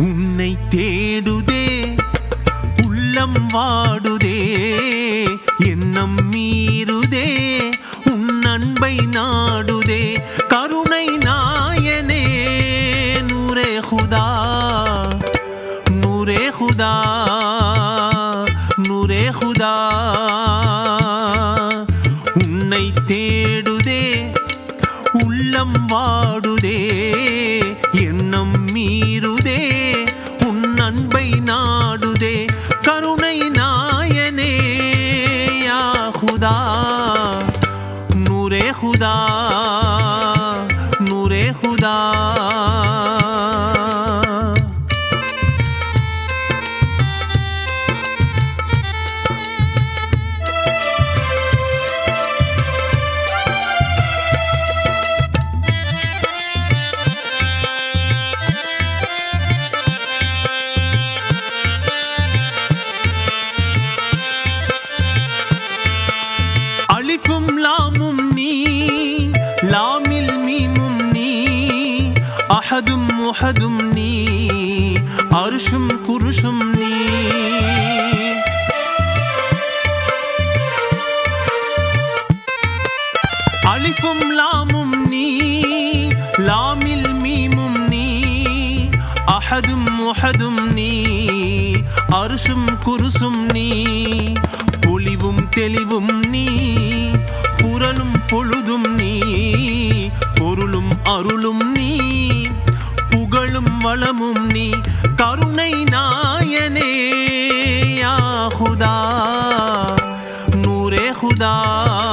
உன்னை தேடுதே உள்ளம் வாடுதே எண்ணம் மீறுதே உன் அன்பை நாடுதே கருணை நாயனே நூரே ஹுதா நூரே ஹுதா நூரே ஹுதா. உன்னை தேடுதே உள்ளம் வாடுதே எண்ணம் மீறுதே 啊。அஹதும் நீ அருஷும் குருஷும் நீ. அலிஃபும் லாமும் நீ லாமில் மீமும் நீ. அஹதும் முஹதும் நீ அருஷும் குருசும் நீ. பொலிவும் தெளிவும் நீ புரலும் பொழுதும் நீ. பொருளும் அருளும் நூரே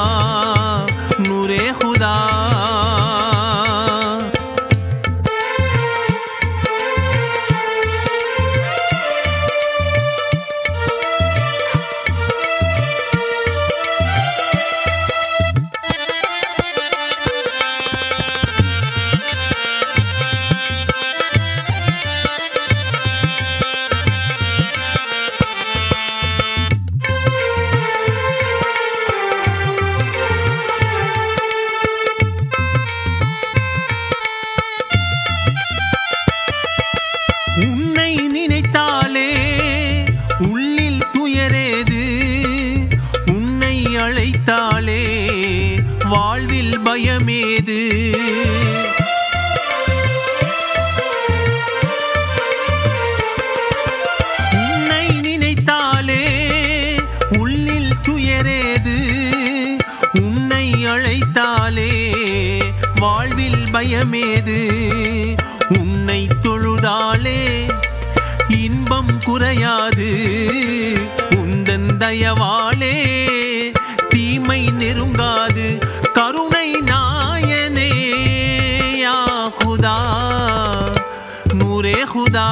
உள்ளில் துயரேது. உன்னை அழைத்தாலே வாழ்வில் பயமேது. உன்னை நினைத்தாலே உள்ளில் துயரேது. உன்னை அழைத்தாலே வாழ்வில் பயமேது. குறையாது. உந்தன் தயவாலே தீமை நெருங்காது. கருணை நாயனே யா ஹுதா நூரே ஹுதா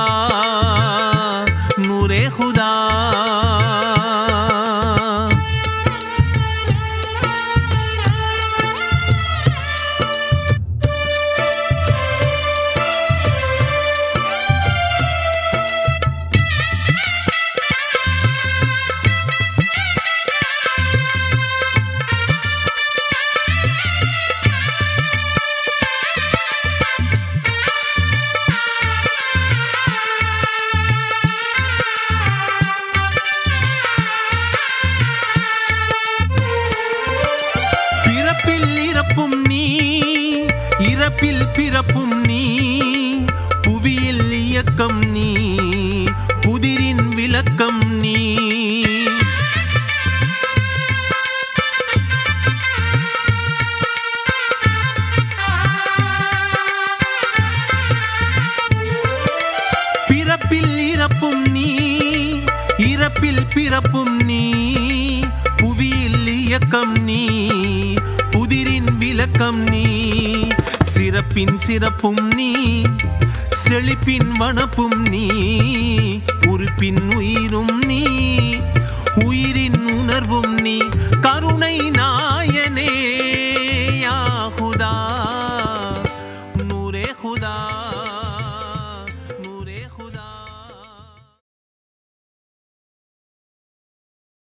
பிறப்பில் பிறப்பும் நீ புவியில் இயக்கம் நீ புதிரின் விளக்கம் நீ. பிறப்பில் இறப்பும் நீ இறப்பில் பிறப்பும் நீ புவியில் இயக்கம் நீ புதிரின் விளக்கம் நீ. சிறப்பின் சிறப்பும் நீ செழிப்பின் வனப்பும் நீ உறுப்பின் உயிர்